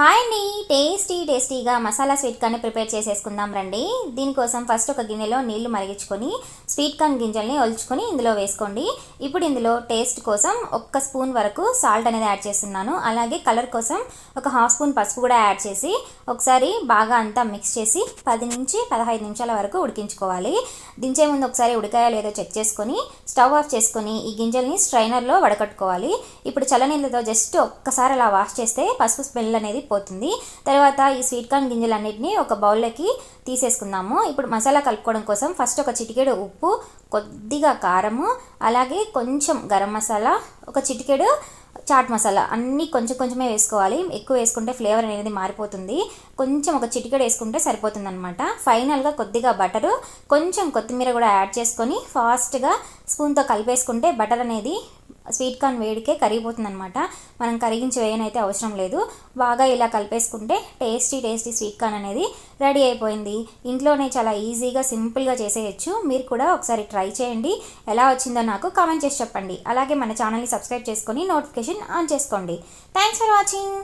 Hi అండి. Tasty టేస్టీగా masala sweet కానీ ప్రిపేర్ చేసేసుకుందాం రండి. దీనికోసం ఫస్ట్ ఒక గిన్నెలో నీళ్ళు మరిగించుకొని స్వీట్ కార్న్ గింజల్ని ఒలుచుకొని ఇందులో వేసుకోండి. ఇప్పుడు ఇందులో టేస్ట్ కోసం ఒక్క స్పూన్ వరకు సాల్ట్ అనేది యాడ్ చేస్తున్నాను. అలాగే కలర్ కోసం ఒక హాఫ్ స్పూన్ పసుపు కూడా యాడ్ చేసి ఒకసారి బాగా అంతా మిక్స్ చేసి పది నుంచి పదహైదు నిమిషాల వరకు ఉడికించుకోవాలి. దించే ముందు ఒకసారి ఉడికాయో లేదో చెక్ చేసుకొని స్టవ్ ఆఫ్ చేసుకొని ఈ గింజల్ని స్ట్రైనర్లో వడకట్టుకోవాలి. ఇప్పుడు చల్లనీళ్ళతో జస్ట్ ఒక్కసారి అలా వాష్ చేస్తే పసుపు స్మెల్ అనేది పోతుంది. తర్వాత ఈ స్వీట్ కార్న్ గింజలన్నింటినీ ఒక బౌల్లోకి తీసేసుకుందాము. ఇప్పుడు మసాలా కలుపుకోవడం కోసం ఫస్ట్ ఒక చిటికెడు ఉప్పు ఉప్పు కొద్దిగా కారము అలాగే కొంచెం గరం మసాలా ఒక చిటికెడు చాట్ మసాలా. అన్నీ కొంచెం కొంచెమే వేసుకోవాలి. ఎక్కువ వేసుకుంటే ఫ్లేవర్ అనేది మారిపోతుంది. కొంచెం ఒక చిటికెడు వేసుకుంటే సరిపోతుంది అనమాట ఫైనల్గా కొద్దిగా బటరు కొంచెం కొత్తిమీర కూడా యాడ్ చేసుకొని ఫాస్ట్గా స్పూన్తో కలిపేసుకుంటే బటర్ అనేది స్వీట్ కార్న్ వేడికే కరిగిపోతుంది అనమాట మనం కరిగించి వేయనైతే అవసరం లేదు. బాగా ఇలా కలిపేసుకుంటే టేస్టీ టేస్టీ స్వీట్ కార్న్ అనేది రెడీ అయిపోయింది. ఇంట్లోనే చాలా ఈజీగా సింపుల్గా చేసేయచ్చు. మీరు కూడా ఒకసారి ట్రై చేయండి. ఎలా వచ్చిందో నాకు కామెంట్ చేసి చెప్పండి. అలాగే మన ఛానల్ని సబ్స్క్రైబ్ చేసుకొని నోటిఫికేషన్ ఆన్ చేసుకోండి. Thanks for watching